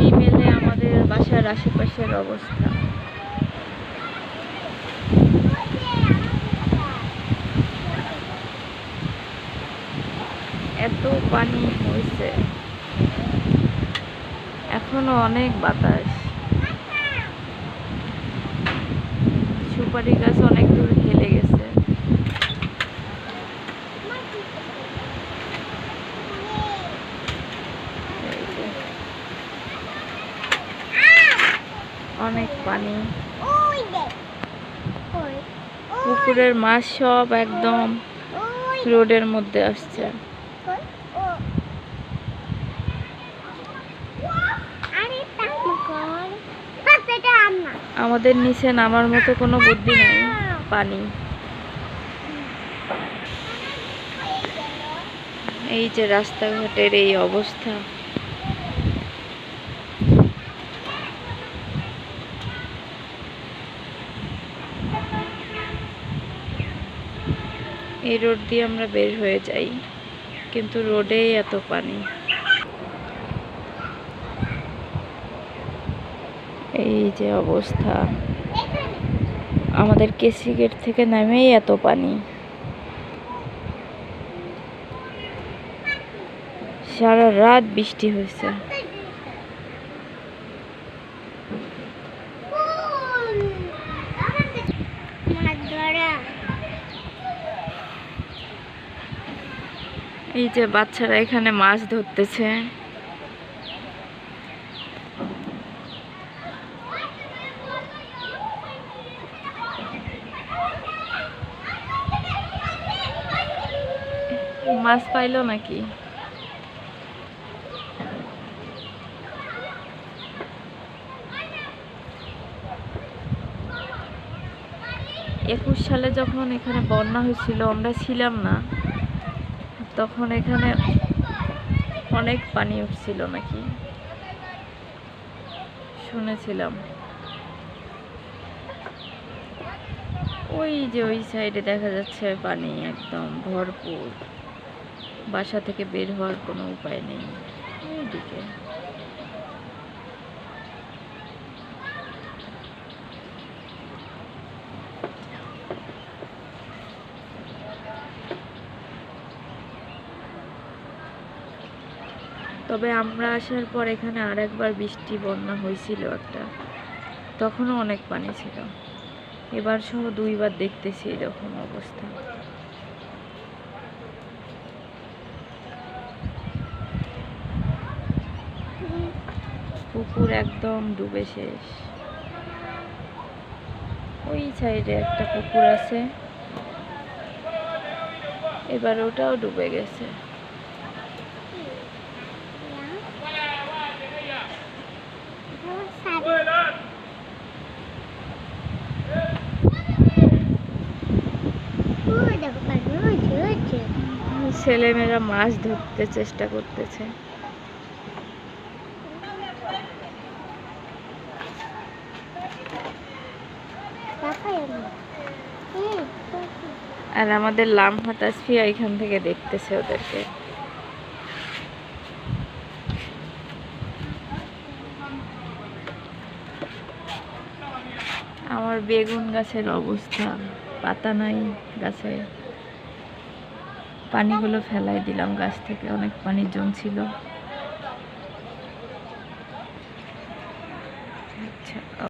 এই মেলে আমাদের বাসার আশেপাশের অবস্থা। এত পানি হয়েছে। এখনও অনেক বাতাস। সুপারি গাছ অনেক দূর হেলে গেছে এই যে। অনেক পানি। পুকুরের মাছ সব একদম রোডের মধ্যে আসছে। আমাদের নিচে নামার মতো কোনো বুদ্ধি নাই পানি। এই যে রাস্তাঘাটের এই অবস্থা। এই রোড দিয়ে আমরা বের হয়ে যাই। কিন্তু রোডেই এত পানি। এই যে অবস্থা। আমাদের কেসি গেট থেকে নামেই এত পানি। সারা রাত বৃষ্টি হয়েছে। এই যে বাচ্চারা এখানে মাছ ধরতেছে। মাছ পাইলো নাকি? একুশ সালে যখন এখানে বন্যা হয়েছিল, আমরা ছিলাম না। তখন এখানে অনেক পানি উঠছিল নাকি? শুনেছিলাম। ওই যে ওই সাইডে দেখা যাচ্ছে পানি একদম ভরপুর। বাসা থেকে বের হওয়ার কোনো উপায় নেই। এইদিকে। তবে আমরা আসার পর এখানে আর একবার বৃষ্টি, বন্যা হয়েছিল একটা। তখনও অনেক পানি ছিল। এবার সহ দুইবার দেখতেছি এরকম অবস্থা। পুকুর একদম ডুবে শেষ। ওই সাইডে একটা পুকুর আছে। এবার ওটাও ডুবে গেছে। ছেলেমেয়েরা মাছ ধরতে চেষ্টা করতেছে। আর আমাদের লামহা তাসফিয়া এখান থেকে দেখতেছে ওদেরকে। আমার বেগুন গাছের অবস্থা, পাতা নাই গাছে। পানিগুলো ফেলাই দিলাম গাছ থেকে, অনেক পানি জমছিল।